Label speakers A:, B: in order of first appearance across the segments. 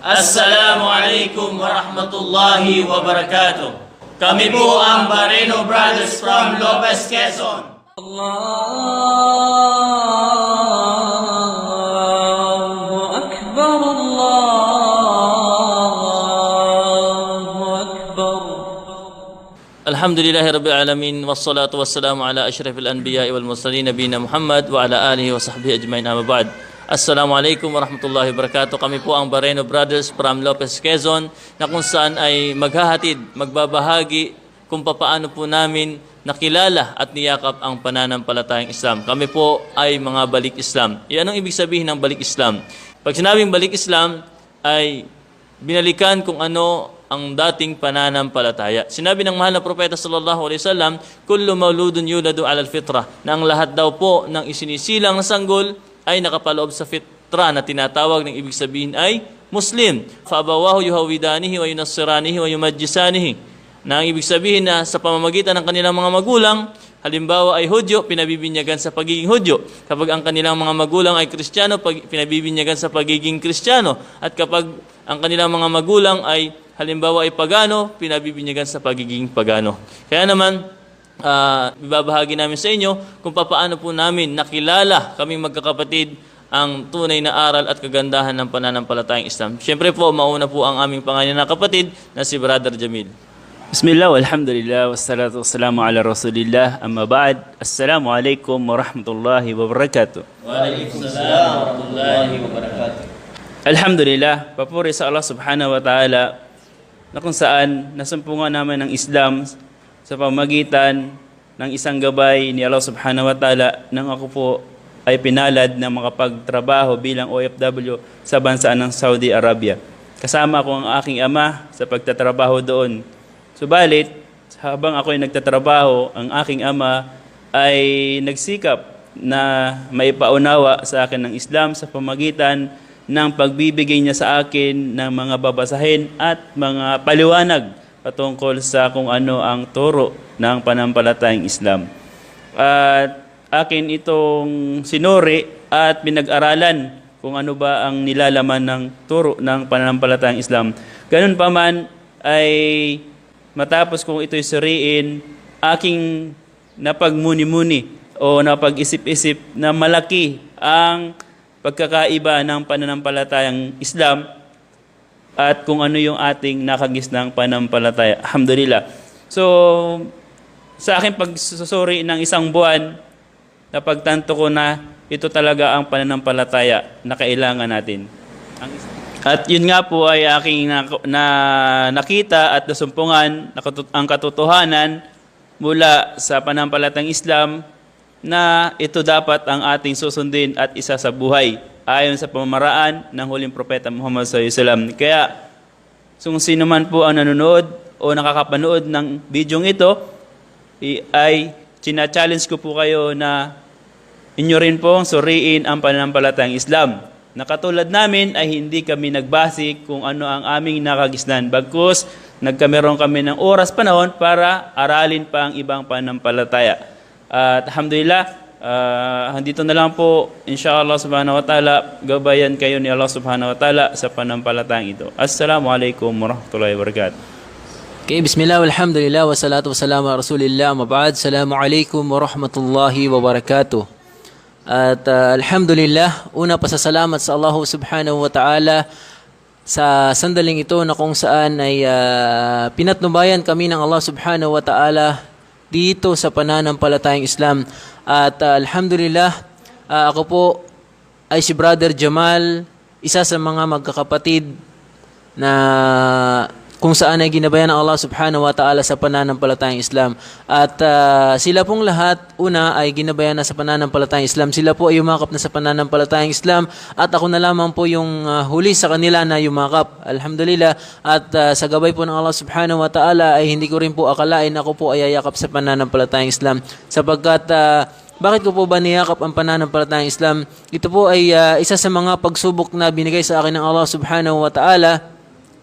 A: السلام عليكم ورحمة الله وبركاته. Kami po ang Barino Brothers from Lopez
B: الله
A: Allah. الحمد لله رب العالمين والصلاة والسلام على أشرف الأنبياء والمرسلين نبينا محمد وعلى آله وصحبه أجمعين أما بعد Assalamualaikum warahmatullahi wabarakatuh Kami po ang Bareno Brothers from Lopez, Quezon na kung saan ay maghahatid, magbabahagi kung papaano po namin nakilala at niyakap ang pananampalatayang Islam. Kami po ay mga balik Islam. Yan ang ibig sabihin ng balik Islam. Pag sinabing balik Islam ay binalikan kung ano ang dating pananampalataya. Sinabi ng mahal na propeta sallallahu alaihi wasallam, "Kullu mauludun yuladu 'ala al-fitra." Na ang lahat daw po ng isinisilang sanggol ay nakapaloob sa fitra na tinatawag ng ibig sabihin ay Muslim. Fa abawahu yuhawidanihi wa yunassiranihi wa yumajjisanihi. Na ang ibig sabihin na sa pamamagitan ng kanilang mga magulang, halimbawa ay Hudyo, pinabibinyagan sa pagiging Hudyo. Kapag ang kanilang mga magulang ay Kristiyano, pinabibinyagan sa pagiging Kristiyano. At kapag ang kanilang mga magulang ay halimbawa ay Pagano, pinabibinyagan sa pagiging Pagano. Kaya naman, ah, ibabahagi namin sa inyo kung paano po namin nakilala kaming magkakapatid ang tunay na aral at kagandahan ng pananampalatayang Islam. Siyempre po, mauna po ang aming pangalan na kapatid na si Brother Jamil.
C: Bismillah, walhamdulillah, wassalatu wassalamu ala rasulillah, amma ba'd. Assalamu alaikum warahmatullahi wabarakatuh.
A: Waalaikumsalam warahmatullahi wabarakatuh.
C: Alhamdulillah, papuri sa Allah subhanahu wa ta'ala na kung saan nasumpungan naman ng Islam sa pamagitan ng isang gabay ni Allah subhanahu wa ta'ala nang ako po ay pinalad na makapagtrabaho bilang OFW sa bansa ng Saudi Arabia. Kasama ko ang aking ama sa pagtatrabaho doon. Subalit, habang ako ay nagtatrabaho, ang aking ama ay nagsikap na maipaunawa sa akin ng Islam sa pamagitan ng pagbibigay niya sa akin ng mga babasahin at mga paliwanag patungkol sa kung ano ang turo ng panampalatayang Islam. At akin itong sinuri at pinag-aralan kung ano ba ang nilalaman ng turo ng pananampalatayang Islam. Ganun pa man ay matapos kong ito'y suriin, aking napagmuni-muni o napag-isip-isip na malaki ang pagkakaiba ng pananampalatayang Islam at kung ano yung ating nakagis ng pananampalataya. Alhamdulillah. So, sa aking pagsusuri ng isang buwan, napagtanto ko na ito talaga ang pananampalataya na kailangan natin. At yun nga po ay aking na, na nakita at nasumpungan na katut- ang katotohanan mula sa panampalatang Islam na ito dapat ang ating susundin at isa sa buhay ayon sa pamamaraan ng huling propeta Muhammad SAW. Kaya kung sino man po ang nanonood o nakakapanood ng bidyong ito, ay china-challenge ko po kayo na inyo rin pong suriin ang pananampalatayang Islam. Na katulad namin ay hindi kami nagbasi kung ano ang aming nakagisnan. Bagkus, nagkameron kami ng oras panahon para aralin pa ang ibang pananampalataya. At alhamdulillah, ah, handito na lang po, inshallah subhanahu wa ta'ala, gabayan kayo ni Allah subhanahu wa ta'ala sa panampalatayang ito. Assalamualaikum warahmatullahi wabarakatuh.
D: Okay, bismillah, alhamdulillah, wa salatu wa salam ala rasulillah, mabad, salamu alaikum wa rahmatullahi. At uh, alhamdulillah, una pasasalamat sa Allah subhanahu wa ta'ala sa sandaling ito na kung saan ay uh, pinatnubayan kami ng Allah subhanahu wa ta'ala dito sa pananampalatayang Islam. At uh, alhamdulillah, uh, ako po ay si Brother Jamal, isa sa mga magkakapatid na kung saan ay ginabayan ng Allah subhanahu wa ta'ala sa pananampalatayang Islam. At ah, sila pong lahat, una ay ginabayan na sa pananampalatayang Islam. Sila po ay yumakap na sa pananampalatayang Islam at ako na lamang po yung ah, huli sa kanila na yumakap. Alhamdulillah. At ah, sa gabay po ng Allah subhanahu wa ta'ala ay hindi ko rin po akalain ako po ay ayakap sa pananampalatayang Islam. Sapagkat ah, bakit ko po ba niyakap ang pananampalatayang Islam? Ito po ay ah, isa sa mga pagsubok na binigay sa akin ng Allah subhanahu wa ta'ala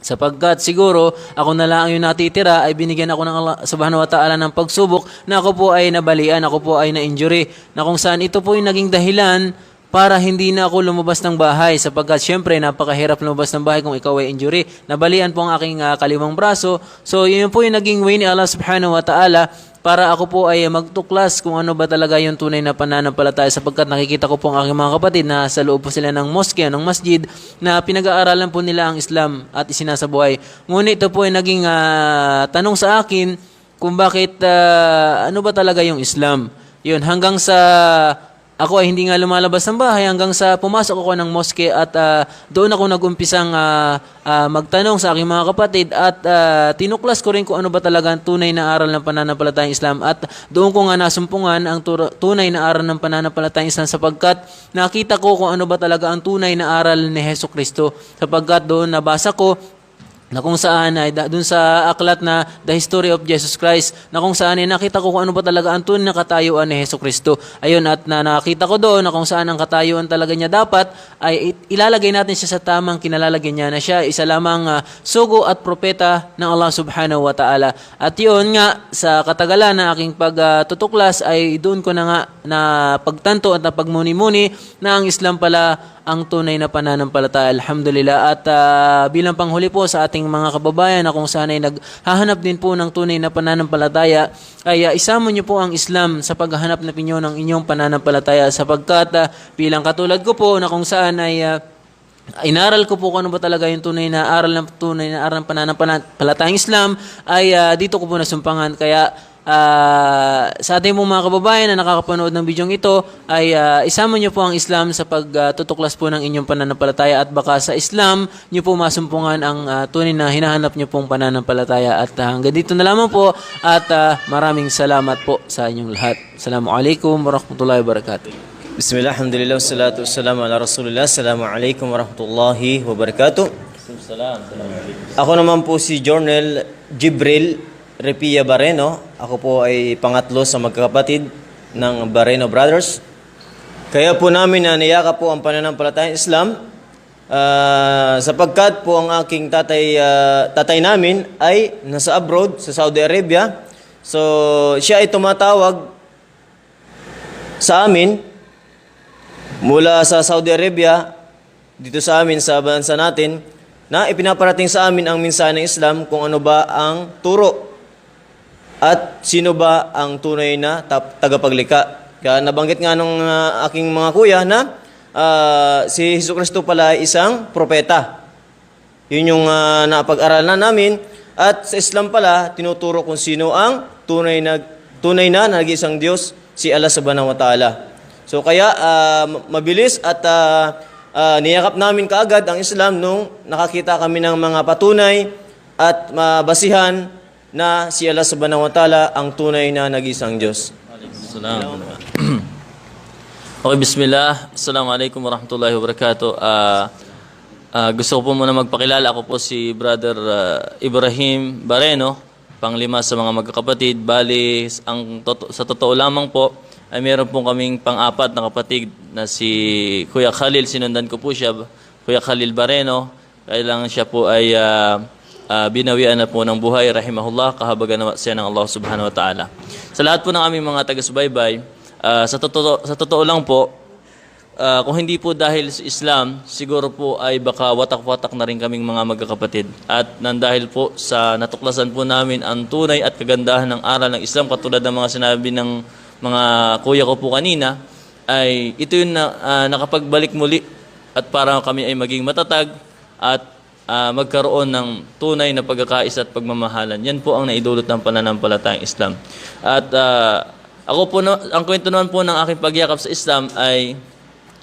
D: Sapagkat siguro ako na lang yung natitira ay binigyan ako ng Allah subhanahu wa ta'ala ng pagsubok na ako po ay nabalian, ako po ay na-injury. Na kung saan ito po yung naging dahilan para hindi na ako lumabas ng bahay sapagkat syempre napakahirap lumabas ng bahay kung ikaw ay injury. Nabalian po ang aking ah, kalimang braso. So yun po yung naging way ni Allah subhanahu wa ta'ala para ako po ay magtuklas kung ano ba talaga yung tunay na pananampalataya sapagkat nakikita ko po ang aking mga kapatid na sa loob po sila ng mosque, ng masjid na pinag-aaralan po nila ang Islam at isinasabuhay. Ngunit ito po ay naging ah, tanong sa akin kung bakit ah, ano ba talaga yung Islam. Yun, hanggang sa ako ay hindi nga lumalabas ng bahay hanggang sa pumasok ako ng moske at ah, doon ako nagumpisang ah, ah, magtanong sa aking mga kapatid at ah, tinuklas ko rin kung ano ba talaga ang tunay na aral ng pananampalatayang Islam. At doon ko nga nasumpungan ang tunay na aral ng pananampalatayang Islam sapagkat nakita ko kung ano ba talaga ang tunay na aral ni Heso Kristo. Sapagkat doon nabasa ko na kung saan ay dun sa aklat na The History of Jesus Christ na kung saan ay nakita ko kung ano ba talaga ang tunay na katayuan ni Heso Kristo. Ayun at na nakita ko doon na kung saan ang katayuan talaga niya dapat ay ilalagay natin siya sa tamang kinalalagyan niya na siya isa lamang ah, sugo at propeta ng Allah Subhanahu wa Ta'ala. At yun nga sa katagalan na aking pagtutuklas ay doon ko na nga na pagtanto at napagmuni-muni na ang Islam pala ang tunay na pananampalataya. Alhamdulillah. At ah, bilang panghuli po sa ating mga kababayan na kung saan ay naghahanap din po ng tunay na pananampalataya, ay ah, isama niyo po ang Islam sa paghahanap na pinyo ng inyong pananampalataya sapagkat ah, bilang katulad ko po na kung saan ay ah, Inaral ko po kung ano ba talaga yung tunay na aral ng tunay na aral ng pananampalatayang Islam ay ah, dito ko po nasumpangan. Kaya ah, sa ating mga kababayan na nakakapanood ng bidyong ito ay ah, isama niyo po ang Islam sa pagtutuklas po ng inyong pananampalataya at baka sa Islam niyo po masumpungan ang ah, tunay na hinahanap niyo pong pananampalataya. At ah, hanggang dito na lamang po at ah, maraming salamat po sa inyong lahat. Assalamualaikum warahmatullahi wabarakatuh.
E: Bismillah, alhamdulillah, wassalatu wassalamu ala rasulillah. Assalamualaikum warahmatullahi wabarakatuh. Ako naman po si Jornel Jibril Repia Bareno. Ako po ay pangatlo sa magkakapatid ng Bareno Brothers. Kaya po namin na niyaka po ang pananampalatayang Islam ah, sapagkat po ang aking tatay, ah, tatay namin ay nasa abroad sa Saudi Arabia. So siya ay tumatawag sa amin mula sa Saudi Arabia dito sa amin sa bansa natin na ipinaparating sa amin ang mensahe ng Islam kung ano ba ang turo at sino ba ang tunay na tagapaglikha. Kaya nabanggit nga nung ah, aking mga kuya na ah, si Hesus Kristo pala ay isang propeta. Yun yung uh, napag-aralan namin. At sa Islam pala, tinuturo kung sino ang tunay na, tunay na nag-iisang Diyos, si Allah subhanahu wa ta'ala. So kaya ah, m- mabilis at ah, ah, niyakap namin kaagad ang Islam nung nakakita kami ng mga patunay at mabasihan na si Allah subhanahu wa ta'ala ang tunay na nag-iisang Diyos.
A: Salam. okay, bismillah. Assalamualaikum warahmatullahi wabarakatuh. Ah, ah, gusto ko po muna magpakilala. Ako po si Brother ah, Ibrahim Bareno, panglima sa mga magkakapatid. Bali, ang toto- sa totoo lamang po, ay meron pong kaming pang-apat na kapatid na si Kuya Khalil. Sinundan ko po siya, Kuya Khalil Bareno. Kailangan siya po ay ah, ah, binawian na po ng buhay, rahimahullah, kahabagan naman siya ng Allah subhanahu wa ta'ala. Sa lahat po ng aming mga taga-subaybay, ah, sa, totoo, sa totoo lang po, ah, kung hindi po dahil sa Islam, siguro po ay baka watak-watak na rin kaming mga magkakapatid. At nang dahil po sa natuklasan po namin ang tunay at kagandahan ng aral ng Islam, katulad ng mga sinabi ng mga kuya ko po kanina, ay ito yung na, ah, nakapagbalik muli at para kami ay maging matatag at ah, magkaroon ng tunay na pagkakaisa at pagmamahalan. Yan po ang naidulot ng pananampalatayang Islam. At ah, ako po, na, ang kwento naman po ng aking pagyakap sa Islam ay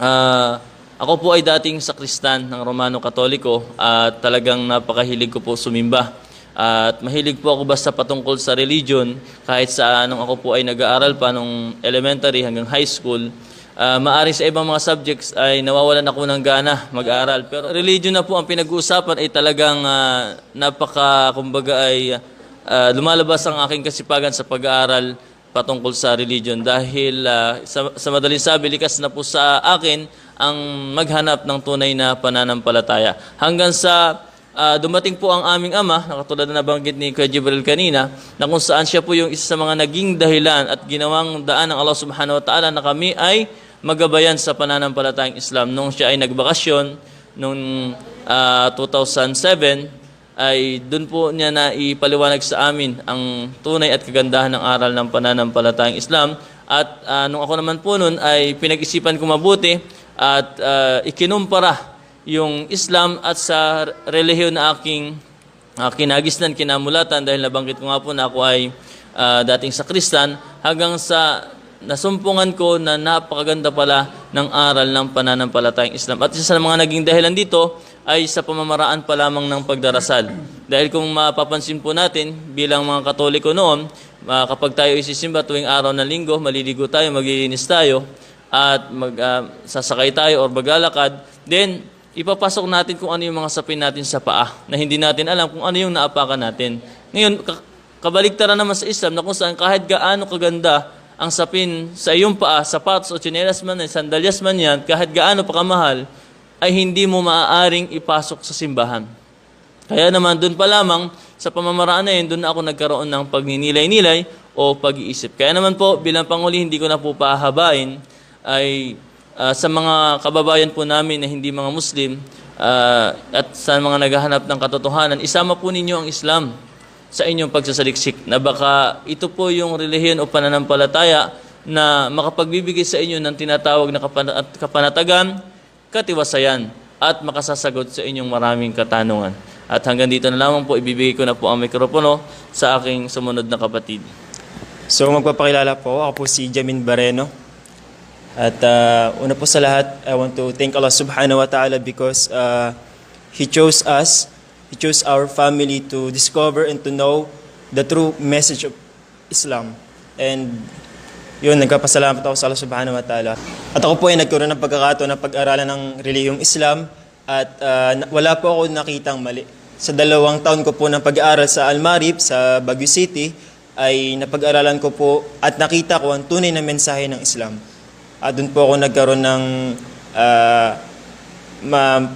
A: ah, ako po ay dating sakristan ng Romano Katoliko at talagang napakahilig ko po sumimba. At mahilig po ako basta patungkol sa religion kahit sa anong ako po ay nag-aaral pa nung elementary hanggang high school. Ah, maari sa ibang mga subjects ay nawawalan ako ng gana mag-aral. Pero religion na po ang pinag-uusapan ay talagang ah, napaka, kumbaga ay ah, lumalabas ang aking kasipagan sa pag-aaral patungkol sa religion dahil ah, sa, sa madaling sabi, likas na po sa akin ang maghanap ng tunay na pananampalataya. Hanggang sa ah, dumating po ang aming ama, na katulad na nabanggit ni Kuya Jibril kanina, na kung saan siya po yung isa sa mga naging dahilan at ginawang daan ng Allah subhanahu wa ta'ala na kami ay magabayan sa pananampalatayang Islam. Nung siya ay nagbakasyon, noong ah, 2007, ay doon po niya na ipaliwanag sa amin ang tunay at kagandahan ng aral ng pananampalatayang Islam. At ah, nung ako naman po noon ay pinag-isipan ko mabuti at ah, ikinumpara yung Islam at sa relihiyon na aking uh, kinagisnan, kinamulatan dahil nabanggit ko nga po na ako ay ah, dating sa Kristan hanggang sa nasumpungan ko na napakaganda pala ng aral ng pananampalatayang Islam. At isa sa mga naging dahilan dito ay sa pamamaraan pa lamang ng pagdarasal. Dahil kung mapapansin po natin bilang mga Katoliko noon, ah, kapag tayo isisimba tuwing araw ng linggo, maliligo tayo, maglilinis tayo, at mag, ah, sasakay tayo or maglalakad, then ipapasok natin kung ano yung mga sapin natin sa paa na hindi natin alam kung ano yung naapakan natin. Ngayon, ka- kabaligtaran naman sa Islam na kung saan kahit gaano kaganda ang sapin sa iyong paa, sapatos o tsinelas man, sandalyas man yan, kahit gaano pa kamahal, ay hindi mo maaaring ipasok sa simbahan. Kaya naman doon pa lamang sa pamamaraan na yun, doon ako nagkaroon ng pagninilay-nilay o pag-iisip. Kaya naman po, bilang Panguli, hindi ko na po pahabain, ay ah, sa mga kababayan po namin na hindi mga Muslim ah, at sa mga naghahanap ng katotohanan, isama po ninyo ang Islam sa inyong pagsasaliksik na baka ito po yung relihiyon o pananampalataya na makapagbibigay sa inyo ng tinatawag na kapana- at kapanatagan, katiwasayan at makasasagot sa inyong maraming katanungan. At hanggang dito na lamang po, ibibigay ko na po ang mikropono sa aking sumunod na kapatid.
F: So magpapakilala po, ako po si Jamin Bareno. At uh, una po sa lahat, I want to thank Allah subhanahu wa ta'ala because uh, He chose us, He chose our family to discover and to know the true message of Islam. And yun, nagpapasalamat ako sa Allah subhanahu wa ta'ala. At ako po ay nagkaroon ng pagkakataon ng pag-aralan ng reliyong Islam at uh, na- wala po ako nakitang mali. Sa dalawang taon ko po ng pag-aaral sa Almarib, sa Baguio City, ay napag-aralan ko po at nakita ko ang tunay na mensahe ng Islam. At doon po ako nagkaroon ng ah, ma-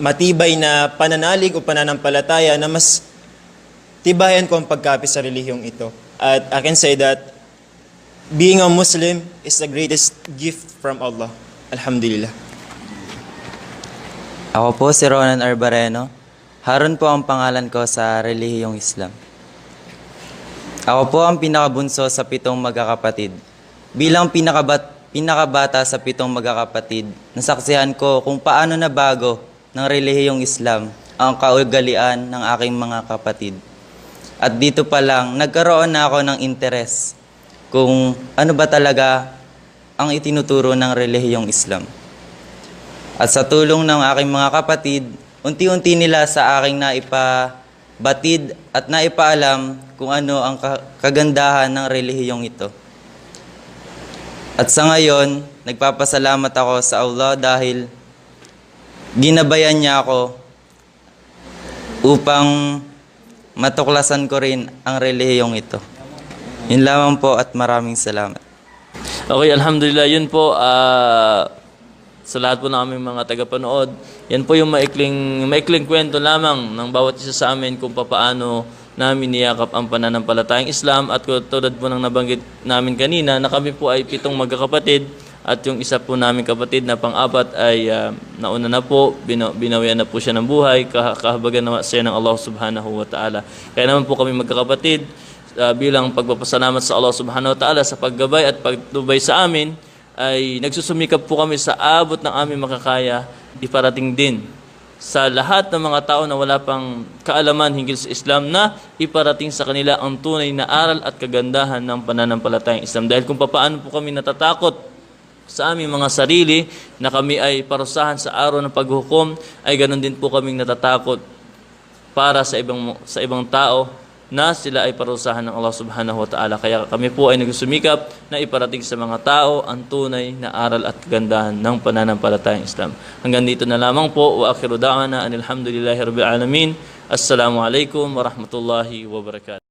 F: matibay na pananalig o pananampalataya na mas tibayan ko ang pagkapit sa relihiyong ito. At I can say that being a Muslim is the greatest gift from Allah. Alhamdulillah.
G: Ako po si Ronan Arbareno. Harun po ang pangalan ko sa relihiyong Islam. Ako po ang pinakabunso sa pitong magkakapatid. Bilang pinakabat, pinakabata sa pitong magkakapatid, nasaksihan ko kung paano nabago ng relihiyong Islam ang kaugalian ng aking mga kapatid. At dito pa lang, nagkaroon na ako ng interes kung ano ba talaga ang itinuturo ng relihiyong Islam. At sa tulong ng aking mga kapatid, unti-unti nila sa aking naipabatid at naipaalam kung ano ang ka- kagandahan ng relihiyong ito. At sa ngayon, nagpapasalamat ako sa Allah dahil ginabayan niya ako upang matuklasan ko rin ang relihiyong ito. Yun lamang po at maraming salamat.
A: Okay, alhamdulillah. Yun po, ah, sa lahat po ng aming mga tagapanood, yan po yung maikling, maikling kwento lamang ng bawat isa sa amin kung papaano namin niyakap ang pananampalatayang Islam. At tulad po ng nabanggit namin kanina na kami po ay pitong magkakapatid. At yung isa po namin kapatid na pang-apat ay ah, nauna na po, bina- binawian na po siya ng buhay, kah- kahabagan na siya ng Allah subhanahu wa ta'ala. Kaya naman po kami magkakapatid, uh, bilang pagpapasalamat sa Allah subhanahu wa ta'ala sa paggabay at pagtubay sa amin ay nagsusumikap po kami sa abot ng aming makakaya iparating din sa lahat ng mga tao na wala pang kaalaman hinggil sa Islam na iparating sa kanila ang tunay na aral at kagandahan ng pananampalatayang Islam. Dahil kung papaano po kami natatakot sa aming mga sarili na kami ay parusahan sa araw ng paghukom ay ganun din po kaming natatakot para sa ibang sa ibang tao na sila ay parusahan ng Allah Subhanahu wa Ta'ala. Kaya kami po ay nagsumikap na iparating sa mga tao ang tunay na aral at kagandahan ng pananampalatayang Islam. Hanggang dito na lamang po. Wa akhiru da'ana anil hamdulillahi rabbil alamin. Assalamu alaikum wa rahmatullahi wa barakatuh.